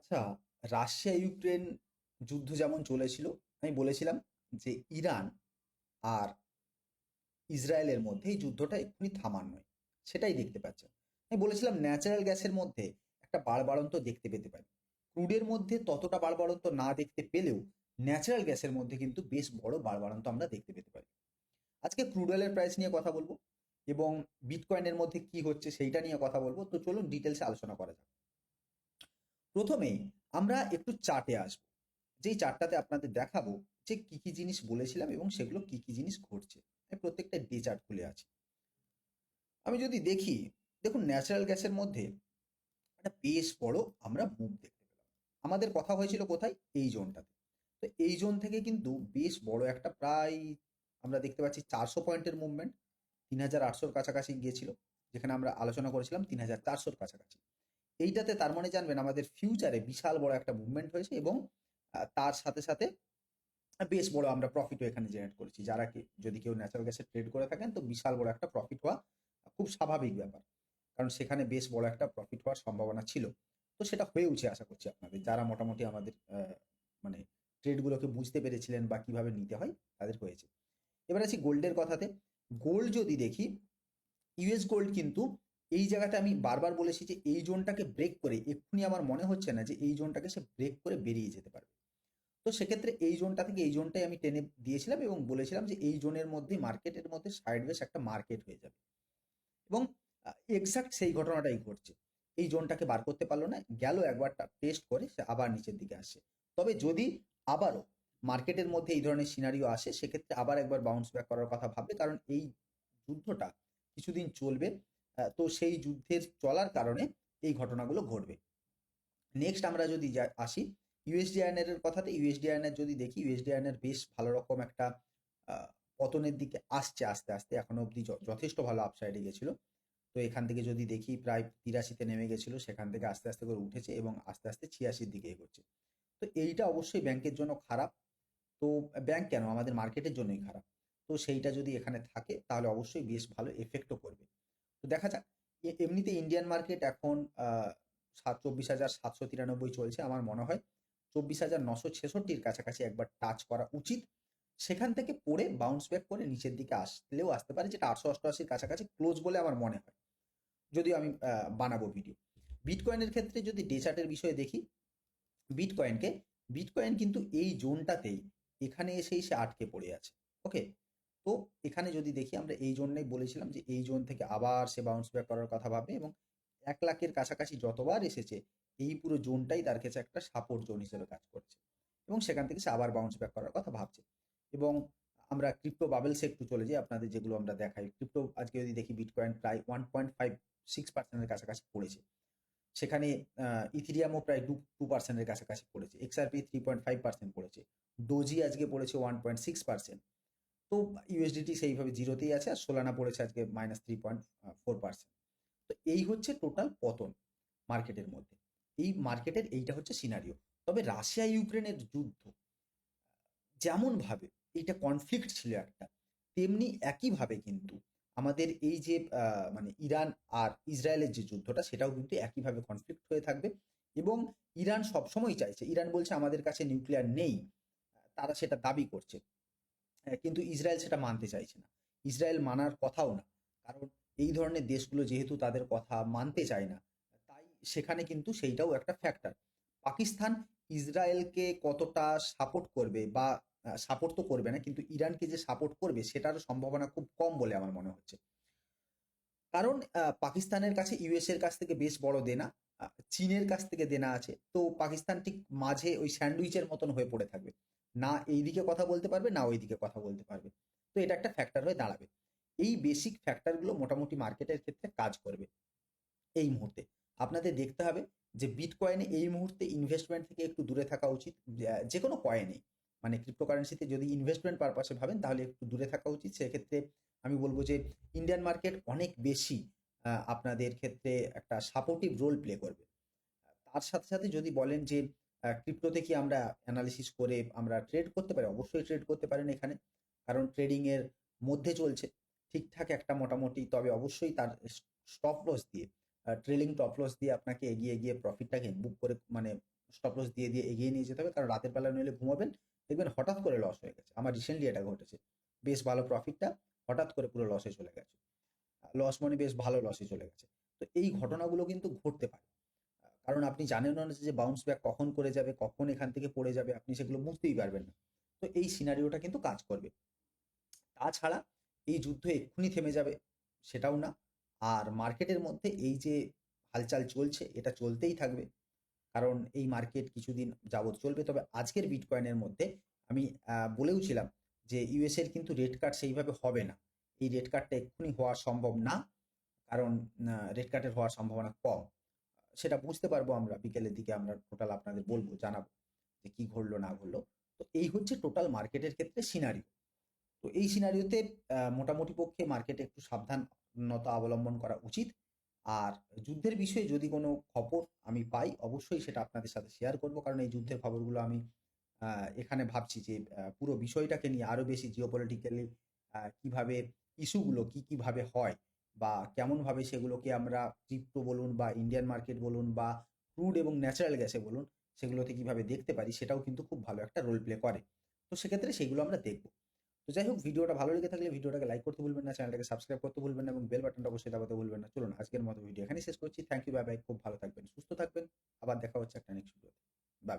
আচ্ছা Russia, Ukraine যুদ্ধ যেমন চলেছিল, আমি বলেছিলাম যে ইরান আর ইসরায়েলের মধ্যে এই যুদ্ধটা এক্ষুনি থামার নয়, সেটাই দেখতে পাচ্ছেন আমি বলেছিলাম ন্যাচারাল গ্যাসের মধ্যে একটা বাড়বাড়ন্ত দেখতে পেতে পারি। ক্রুডের মধ্যে ততটা বাড়বাড়ন্ত না দেখতে পেলেও ন্যাচারাল গ্যাসের মধ্যে কিন্তু বেশ বড় বাড়বাড়ন্ত আমরা দেখতে পেতে পারি। আজকে ক্রুড অয়েলের প্রাইস নিয়ে কথা বলব এবং বিটকয়েনের মধ্যে কি হচ্ছে সেইটা নিয়ে কথা বলব। তো চলুন ডিটেলসে আলোচনা করা যাক। প্রথমেই আমরা একটু চার্টে আসব। যেই চার্টটাতে আপনাদের দেখাবো যে কি কি জিনিস বলেছিলাম এবং সেগুলো কি কি জিনিস ঘটছে। আমি প্রত্যেকটা ডে চার্ট খুলে আছি। আমি যদি দেখি, দেখুন ন্যাচারাল গ্যাসের মধ্যে একটা বেশ বড় আমরা মুভ দেখতে পেলাম। আমাদের কথা হয়েছিল কোথায়? এই জোনটাতে তো এই জোন থেকে কিন্তু বেশ বড় একটা প্রায় আমরা দেখতে পাচ্ছি চারশো পয়েন্টের মুভমেন্ট তিন হাজার আটশোর কাছাকাছি গিয়েছিল। যেখানে আমরা আলোচনা করেছিলাম তিন হাজার চারশোর কাছাকাছি। এইটাতে তার মানে জানবেন আমাদের ফিউচারে বিশাল বড় একটা মুভমেন্ট হয়েছে এবং তার সাথে সাথে বেশ বড় আমরা প্রফিটও এখানে জেনারেট করেছি। যারা কি, যদি কেউ ন্যাচারাল গ্যাসে ট্রেড করে থাকেন, তো বিশাল বড় একটা প্রফিট হওয়া খুব স্বাভাবিক ব্যাপার। কারণ সেখানে বেশ বড় একটা প্রফিট হওয়ার সম্ভাবনা ছিল। তো সেটা হয়েওছে আশা করছি আপনাদের। যারা মোটামুটি আমাদের মানে ট্রেডগুলোকে বুঝতে পেরেছিলেন বা কীভাবে নিতে হয়, তাদের হয়েছে। এবার আছি গোল্ডের কথাতে। গোল্ড যদি দেখি ইউএস গোল্ড কিন্তু এই জায়গাতে আমি বারবার বলেছি যে এই জোনটাকে ব্রেক করে এক্ষুনি আমার মনে হচ্ছে না যে এই জোনটাকে সে ব্রেক করে বেরিয়ে যেতে পারবে। তো সেক্ষেত্রে এই জোনটা থেকে এই জোনটাই আমি টেনে দিয়েছিলাম এবং বলেছিলাম যে এই জোনের মধ্যে মার্কেটের মধ্যে সাইডওয়েজ একটা মার্কেট হয়ে যাবে। এবং এক্সাক্ট সেই ঘটনাটাই ঘটছে। এই জোনটাকে বার করতে পারল না, গেল একবার টেস্ট করে সে আবার নিচের দিকে আসে। তবে যদি আবারও মার্কেটের মধ্যে এই ধরনের সিনারিও আসে, সেক্ষেত্রে আবার একবার বাউন্স ব্যাক করার কথা ভাববে, কারণ এই যুদ্ধটা কিছুদিন চলবে। তো সেই যুদ্ধের চলার কারণে এই ঘটনাগুলো ঘটবে। নেক্সট আমরা যদি আসি ইউএসডিআইএন এর কথাতে ইউএসডিআইএন এর যদি দেখি ইউএসডিআইএন এর বেশ ভালো রকম একটা পতনের দিকে আসছে আস্তে আস্তে, এখনও অবধি যথেষ্ট ভালো আপসাইডে গেছিল। তো এখান থেকে যদি দেখি, প্রায় তিরাশিতে নেমে গেছিল, সেখান থেকে আস্তে আস্তে করে উঠেছে এবং আস্তে আস্তে ছিয়াশির দিকে এগোচ্ছে। তো এইটা অবশ্যই ব্যাংকের জন্য খারাপ। তো ব্যাংক কেন? আমাদের মার্কেটের জন্যই খারাপ। তো সেইটা যদি এখানে থাকে, তাহলে অবশ্যই বেশ ভালো এফেক্টও করবে। তো দেখা যাক। এমনিতে ইন্ডিয়ান মার্কেট এখন সাত, চব্বিশ হাজার সাতশো তিরানব্বই চলছে আমার মনে হয়। চব্বিশ হাজার নশো ছেষট্টির কাছাকাছি একবার টাচ করা উচিত। সেখান থেকে পড়ে বাউন্স ব্যাক করে নিচের দিকে আসলেও আসতে পারে, যেটা আটশো অষ্টআশির কাছাকাছি ক্লোজ বলে আমার মনে হয়। যদিও আমি বানাবো ভিডিও বিটকয়েনের ক্ষেত্রে যদি ডে চার্টের বিষয়ে দেখি বিটকয়েনকে বিটকয়েন কিন্তু এই জোনটাতেই এখানে এসেই সে আটকে পড়ে আছে। ওকে তো এখানে যদি দেখি আমরা এই জন্যই বলেছিলাম যে এই জোন থেকে আবার সে বাউন্স ব্যাক করার কথা ভাববে এবং এক লাখের কাছাকাছি যতবার এসেছে, এই পুরো জোনটাই তার কাছে একটা সাপোর্ট জোন হিসেবে কাজ করছে এবং সেখান থেকে সে আবার বাউন্স ব্যাক করার কথা ভাবছে এবং আমরা ক্রিপ্টো বাবেলসে একটু চলে যাই, আপনাদের যেগুলো আমরা দেখাই। ক্রিপ্টো আজকে যদি দেখি বিটকয়েন প্রায় ওয়ান পয়েন্ট ফাইভ সিক্স পার্সেন্টের কাছাকাছি পড়েছে। সেখানে ইথিরিয়ামও প্রায় টু টু পার্সেন্টের কাছাকাছি পড়েছে। XRP three point five percent পড়েছে। ডোজি আজকে পড়েছে ওয়ান পয়েন্ট সিক্স পার্সেন্ট তো ইউএসডিটি সেইভাবে জিরোতেই আছে আর সোলানা পড়েছে আজকে minus three point four percent তো এই হচ্ছে টোটাল পতন মার্কেটের মধ্যে। এই মার্কেটের এইটা হচ্ছে সিনারিও তবে রাশিয়া ইউক্রেনের যুদ্ধ যেমন ভাবে এইটা কনফ্লিক্ট ছিল একটা, তেমনি একইভাবে কিন্তু আমাদের এই যে মানে ইরান আর ইসরায়েলের যে যুদ্ধটা, সেটাও কিন্তু একইভাবে কনফ্লিক্ট হয়ে থাকবে এবং ইরান সবসময় চাইছে, ইরান বলছে আমাদের কাছে নিউক্লিয়ার নেই, তারা সেটা দাবি করছে। কিন্তু ইসরায়েল সেটা মানতে চাইছে না। ইসরায়েল মানার কথাও না। কারণ এই ধরনের দেশগুলো যেহেতু তাদের কথা মানতে চায় না, তাই সেখানে কিন্তু সেইটাও একটা ফ্যাক্টর পাকিস্তান ইসরায়েলকে কতটা সাপোর্ট করবে বা সাপোর্ট তো করবে না, কিন্তু ইরানকে যে সাপোর্ট করবে সেটার সম্ভাবনা খুব কম বলে আমার মনে হচ্ছে। কারণ পাকিস্তানের কাছে ইউএস এর কাছ থেকে বেশ বড় দেনা। চীনের কাছ থেকে দেনা আছে। তো পাকিস্তান ঠিক মাঝে ওই স্যান্ডউইচের মতন হয়ে পড়ে থাকবে। না এইদিকে কথা বলতে পারবে, না ওইদিকে কথা বলতে পারবে। তো এটা একটা ফ্যাক্টর হয়ে দাঁড়াবে। এই বেসিক ফ্যাক্টরগুলো মোটামুটি মার্কেটের ক্ষেত্রে কাজ করবে। এই মুহূর্তে। আপনাদের দেখতে হবে যে বিট কয়েনে এই মুহূর্তে ইনভেস্টমেন্ট থেকে একটু দূরে থাকা উচিত। যে- কোনো কয়েনে মানে ক্রিপ্টোকারেন্সিতে যদি ইনভেস্টমেন্ট পারপাসে ভাবেন, তাহলে একটু দূরে থাকা উচিত। সেক্ষেত্রে আমি বলব যে ইন্ডিয়ান মার্কেট অনেক বেশি আপনাদের ক্ষেত্রে একটা সাপোর্টিভ রোল প্লে করবে। তার সাথে সাথে যদি বলেন যে ক্রিপ্টোতে কি আমরা অ্যানালিসিস করে আমরা ট্রেড করতে পারি? অবশ্যই ট্রেড করতে পারেন এখানে। কারণ ট্রেডিং এর মধ্যে চলছে। ঠিকঠাক একটা মোটামুটি, তবে অবশ্যই তার স্টপ লস দিয়ে ট্রেলিং টপ লস দিয়ে আপনাকে এগিয়ে গিয়ে প্রফিটটাকে বুক করে মানে স্টপ লস দিয়ে দিয়ে এগিয়ে নিয়ে যেতে হবে। কারণ রাতের বেলা নইলে ঘুমাবেন, দেখবেন হঠাৎ করে লস হয়ে গেছে। আমার রিসেন্টলি এটা ঘটেছে। বেশ ভালো প্রফিটটা হঠাৎ করে পুরো লসে চলে গেছে। লস মানে বেশ ভালো লসে চলে গেছে। তো এই ঘটনাগুলো কিন্তু ঘটতে পারে। কারণ আপনি জানেন না যে বাউন্স ব্যাক কখন করে যাবে কখন এখান থেকে পড়ে যাবে আপনি সেগুলো বুঝতেই পারবেন না। তো এই সিনারিওটা কিন্তু কাজ করবে। তাছাড়া এই যুদ্ধ এক্ষুনি থেমে যাবে সেটাও না। আর মার্কেটের মধ্যে এই যে হালচাল চলছে এটা চলতেই থাকবে। কারণ এই মার্কেট কিছুদিন যাবৎ চলবে। তবে আজকের বিটকয়েনের মধ্যে আমি আহ, বলেও ছিলাম যে ইউএস এর কিন্তু রেট কার্ড সেইভাবে হবে না। এই রেড কার্ডটা এক্ষুনি হওয়া সম্ভব না, কারণ রেড কার্ডের হওয়ার সম্ভাবনা কম। সেটা বুঝতে পারব আমরা, বিকেলের দিকে আমরা টোটাল আপনাদের বলব, জানাব যে কি ঘটলো, না ঘটলো। তো এই হচ্ছে টোটাল মার্কেটের ক্ষেত্রে সিনারিও তো এই সিনারিওতে মোটামুটি পক্ষে মার্কেটে একটু সাবধানতা অবলম্বন করা উচিত। আর যুদ্ধের বিষয়ে যদি কোনো খবর আমি পাই, অবশ্যই সেটা আপনাদের সাথে শেয়ার করব, কারণ এই যুদ্ধের খবরগুলো আমি এখানে ভাবছি যে পুরো বিষয়টাকে নিয়ে আরও বেশি জিওপলিটিক্যালি কীভাবে ইস্যুগুলো কি কীভাবে হয় বা কেমন ভাবে সেগুলোকে আমরা ক্রিপ্টো বলুন বা ইন্ডিয়ান মার্কেট বলুন বা ক্রুড এবং ন্যাচারাল গ্যাসে বলুন, সেগুলোতে কীভাবে দেখতে পারি সেটাও কিন্তু খুব ভালো একটা রোল প্লে করে। তো সেক্ষেত্রে সেগুলো আমরা দেখব। তো যাই হোক, ভিডিওটা ভালো লেগে থাকলে ভিডিওটাকে লাইক করতে ভুলবেন না চ্যানেলটাকে সাবস্ক্রাইব করতে ভুলবেন না এবং বেল বাটনটা অবশ্যই দাবাতে ভুলবেন না। চলুন, আজকের মতো ভিডিও এখানেই শেষ করছি। থ্যাংক ইউ বাই বাই খুব ভালো থাকবেন, সুস্থ থাকবেন। আবার দেখা হচ্ছে একটা নেক্সট ভিডিওতে বাই